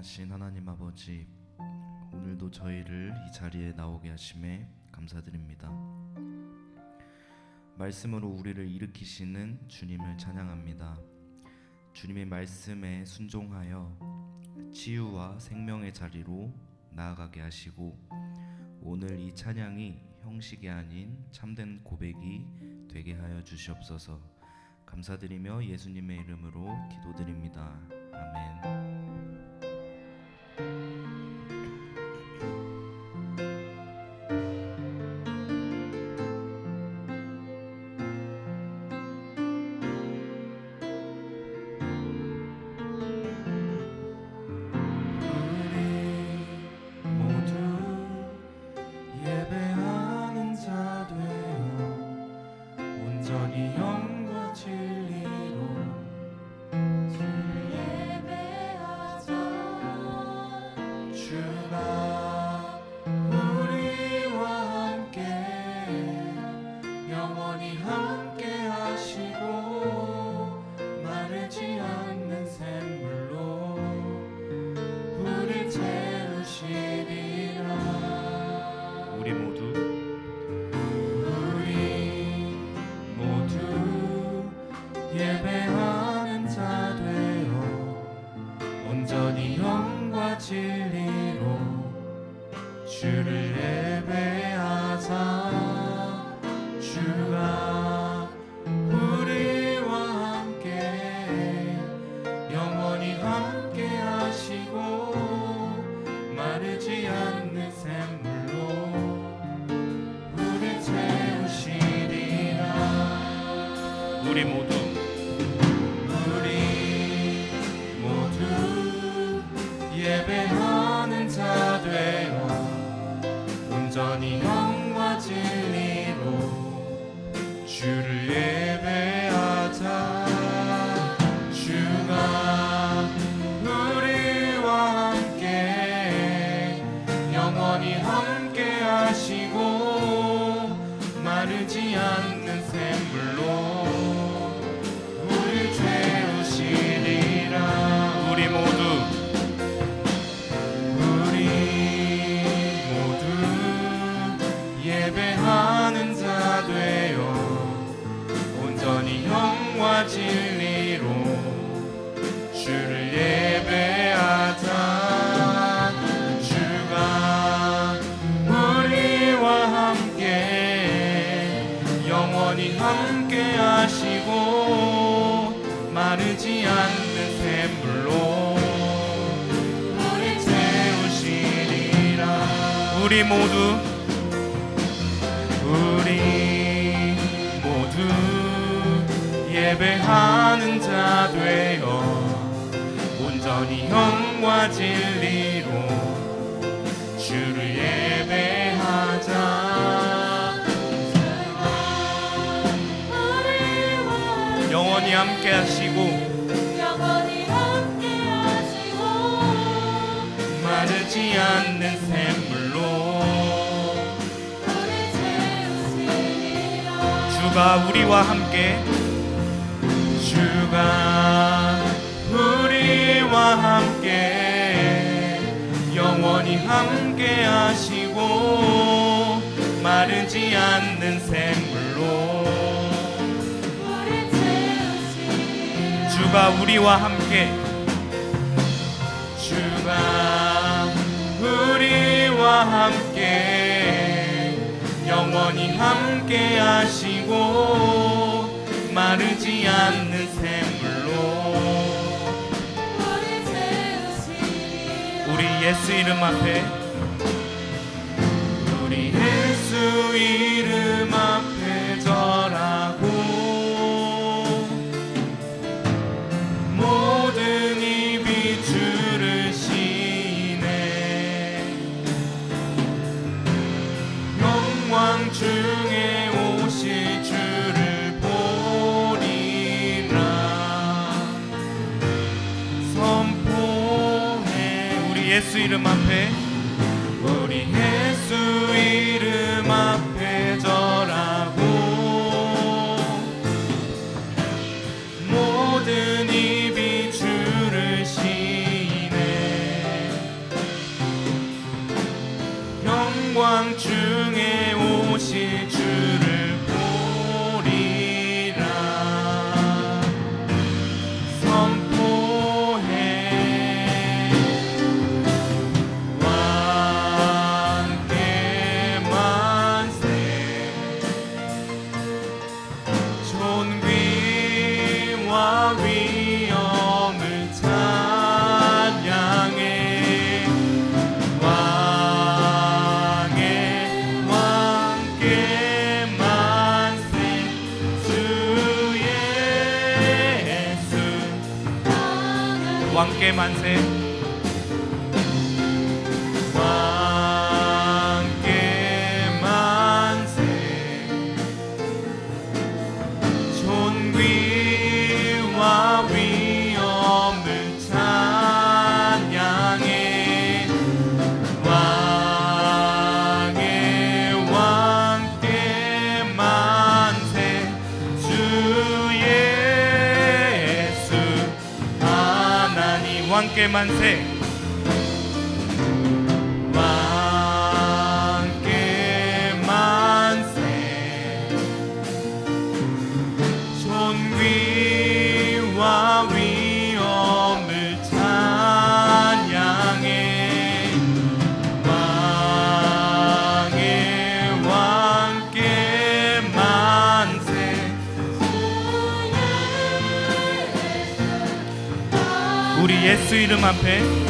전능하신 하나님 아버지 오늘도 저희를 이 자리에 나오게 하심에 감사드립니다. 말씀으로 우리를 일으키시는 주님을 찬양합니다. 주님의 말씀에 순종하여 치유와 생명의 자리로 나아가게 하시고 오늘 이 찬양이 형식이 아닌 참된 고백이 되게 하여 주시옵소서. 감사드리며 예수님의 이름으로 기도드립니다. 아멘. 온전히 영과 진리 모두 우리 모두 예배하는 자 되어 온전히 영과 진리로 주를 예배하자. 영원히 함께 하시고 영원히 함께 하시고 마르지 않는 주가 우리와 함께. 주가 우리와 함께. 영원히 함께 하시고 마르지 않는 샘물로. 주가 우리와 함께. 주가 우리와 함께. 영원히 함께 하시 고 마르지 않는 샘물로 우리 예수 이름 앞에 우리 예수 이름 앞에 우리 예 glory. 예수 이름 앞에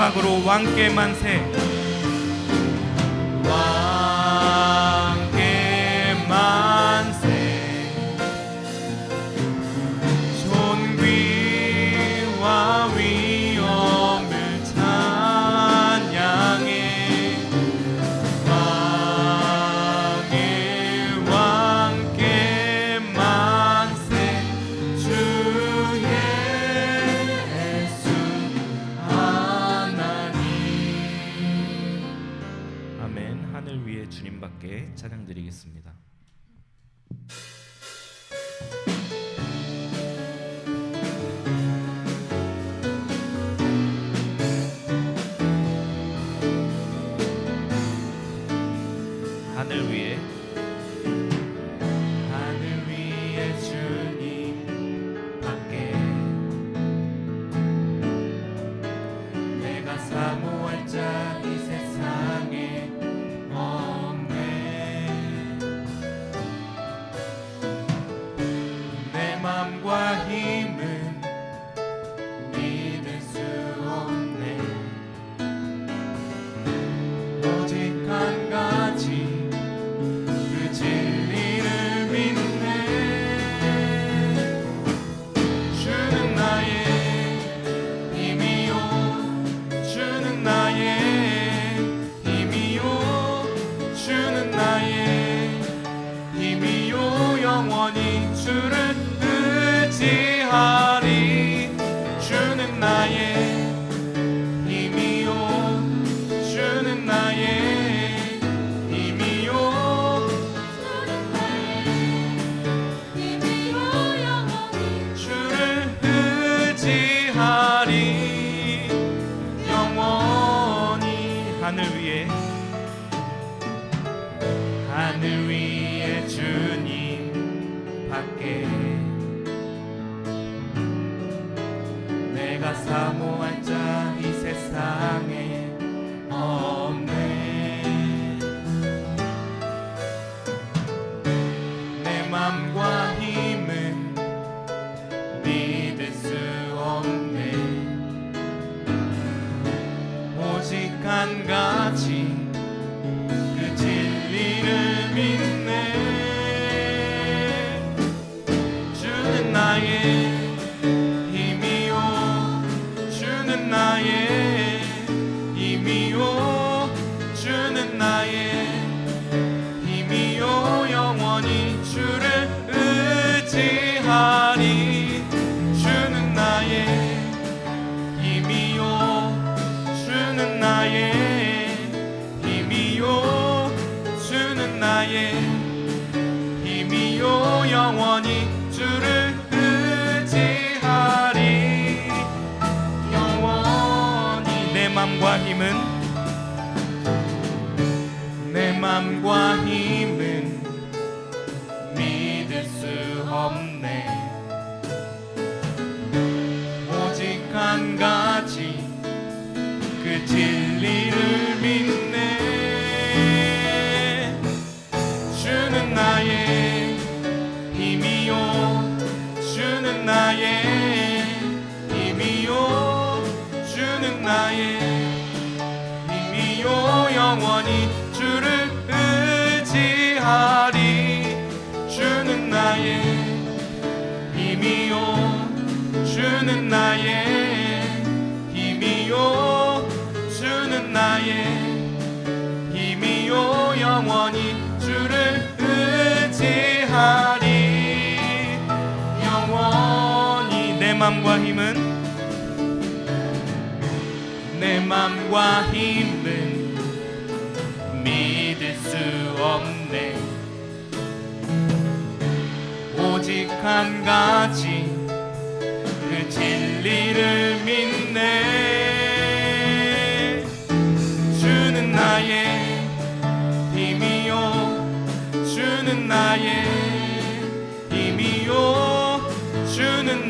마지막으로 왕께 만세. 주를 의지하리. 영원히 내 맘과 힘은 내 맘과 힘 영원히 주를 의지하리. 영원히 내 맘과 힘은? 내 맘과 힘은 믿을 수 없네. 오직 한 가지 그 진리를 믿네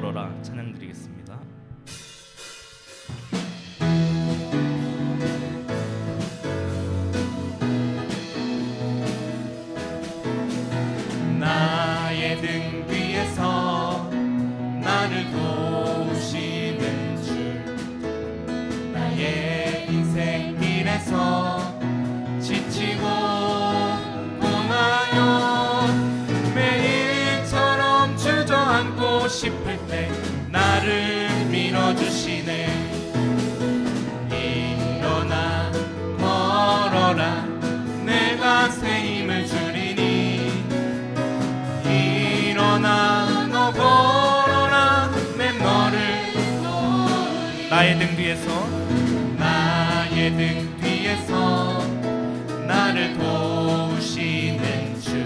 걸어라 등 뒤에서 나의 등 뒤에서 나를 도우시는 주.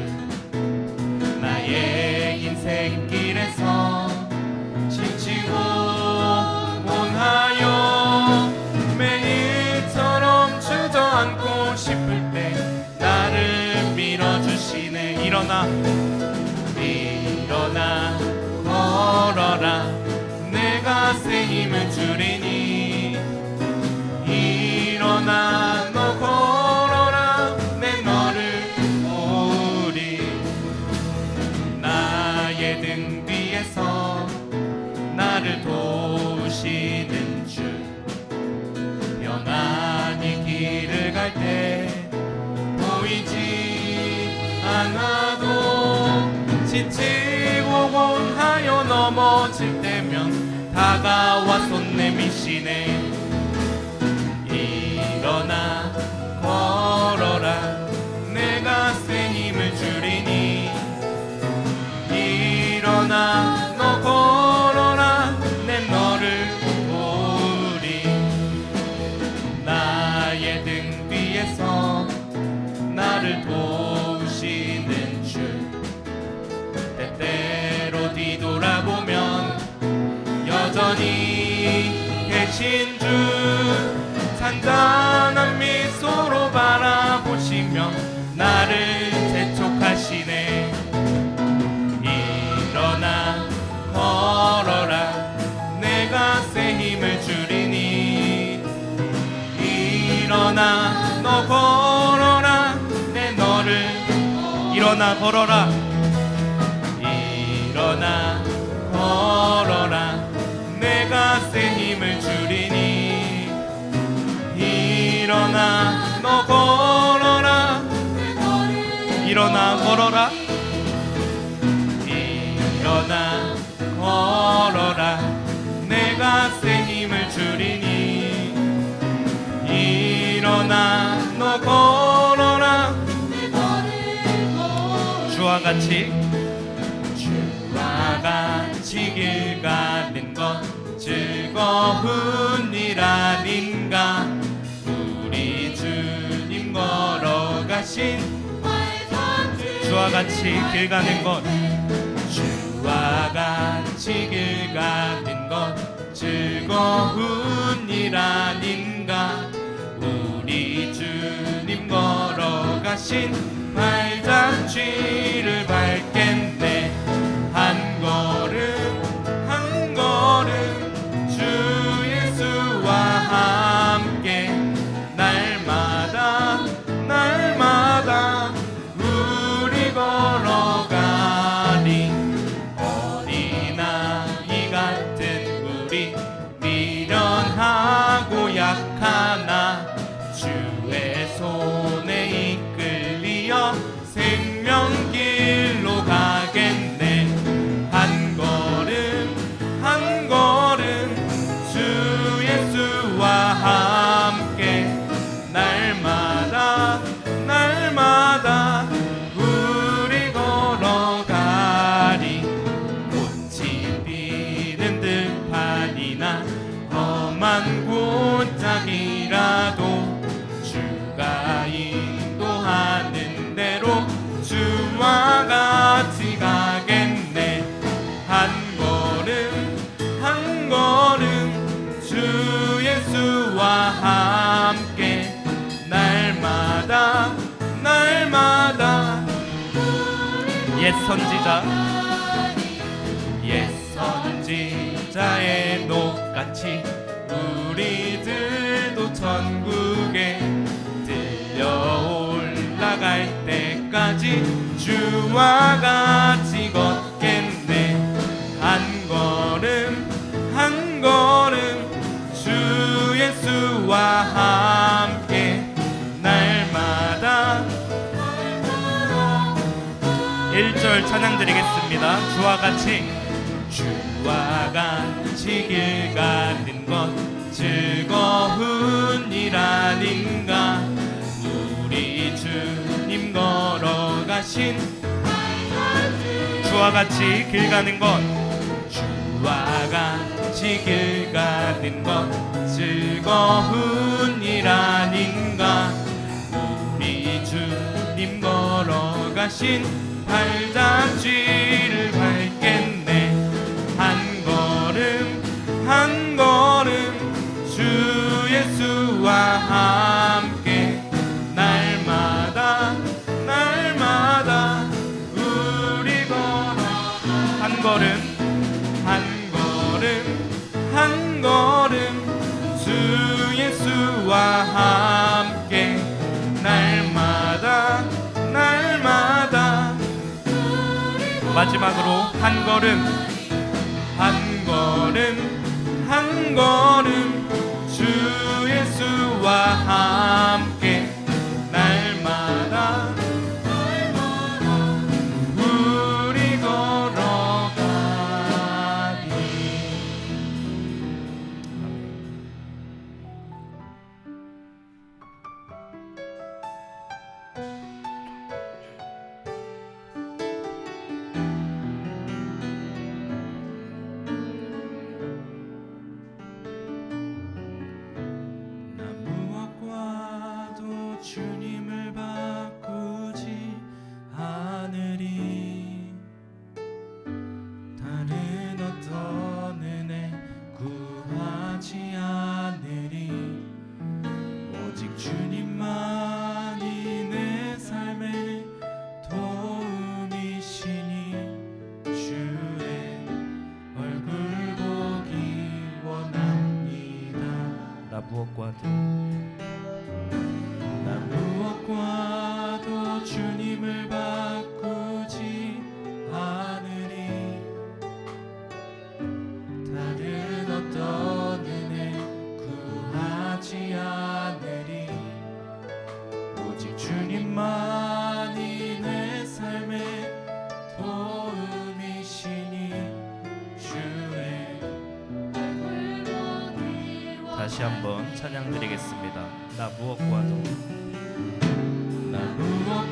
나의 인생길에서 지치고 원하여 매일처럼 주저앉고 싶을 때 나를 밀어주시네. 일어나 일어나 걸어라. 내가 새 힘을 주리니 일어나 너 걸어라 내 너를 오리 나의 등 뒤에서 나를 도우시는 주 평안히 길을 갈 때 보이지 않아도 지치고 원하여 넘어질 때면 다가와 손 내미시네 잔잔한 미소로 바라보시며 나를 재촉하시네. 일어나 걸어라. 내가 새 힘을 주리니. 일어나 너 걸어라. 내 너를 일어나 걸어라 일어나 걸어라. 일어나 걸어라. 내가 새 힘을 주리니. 일어나 너 걸어라. 주와 같이. 주와 같이 길 가는 것 즐거운 일 아닌가? 우리 주님 걸어가신 주와 같이 길 가는 것. 주와 같이 길 가는 것. 즐거운 일 아닌가. 우리 주님 걸어가신 발자취를 밟겠 선지자. 옛 선지자의 녹같이 우리들도 천국에 들려 올라갈 때까지 주와 같이 주와 같이 주와 같이 길 가는 것 즐거운 일 아닌가? 우리 주님 걸어가신 주와 같이 길 가는 것 주와 같이 길 가는 것 즐거운 일 아닌가? 우리 주님 걸어가신 발자취를 마지막으로 한 걸음. 한 걸음 한 걸음. 주 예수와 함 다시 한번 찬양 드리겠습니다. 나 무엇과도 나 무엇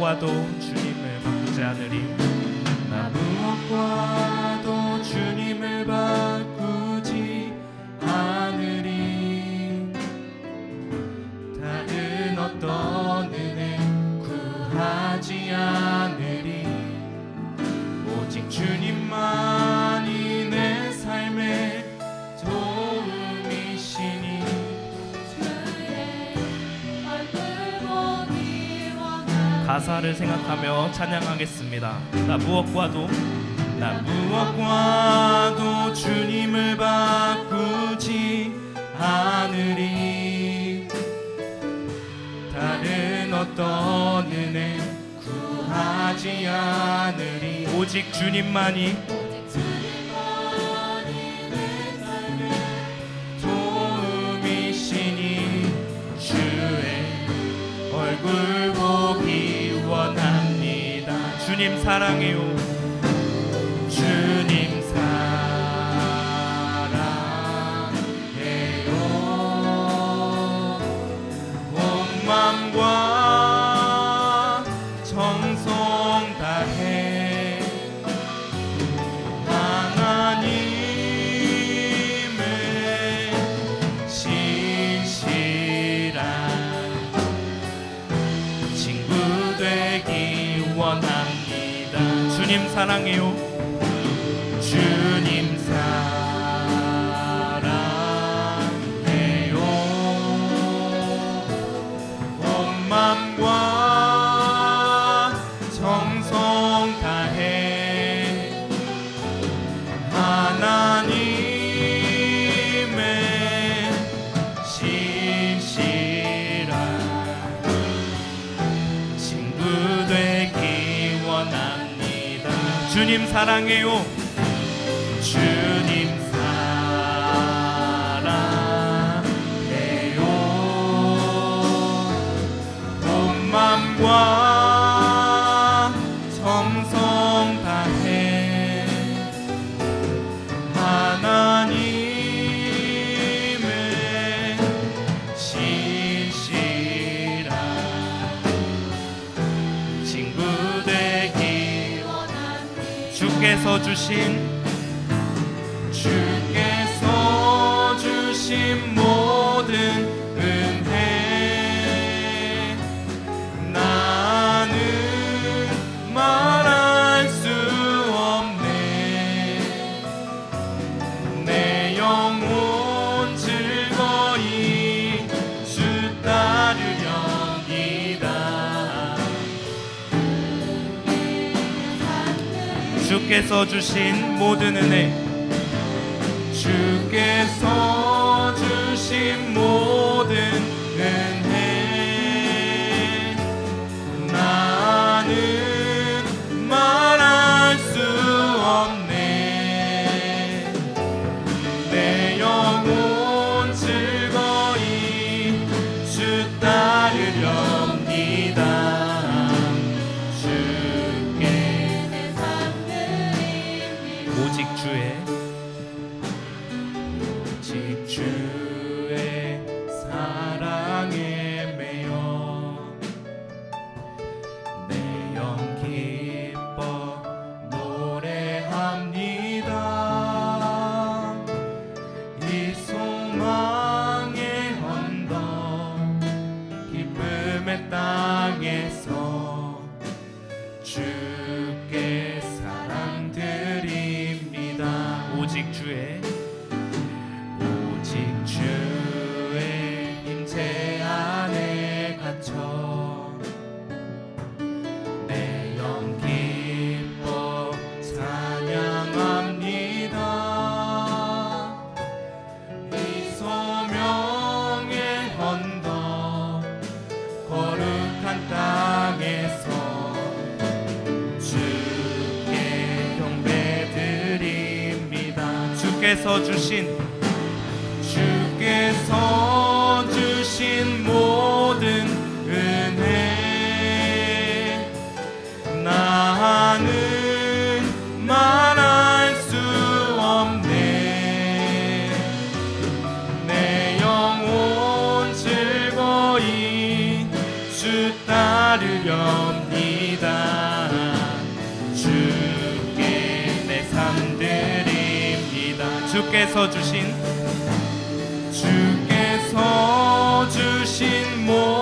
무엇과도 주님을 바꾸지 않으리 나 무엇과 가사를 생각하며 찬양하겠습니다. 나 무엇과도 나 무엇과도 주님을 바꾸지 않으리 다른 어떤 은혜 구하지 않으리 오직 주님만이 주님 사랑해요. 주님 사랑해요. 주 사랑해요. 주신 주께서 주신 모든 은혜 주께서 주께서 주신 주께서 주신 모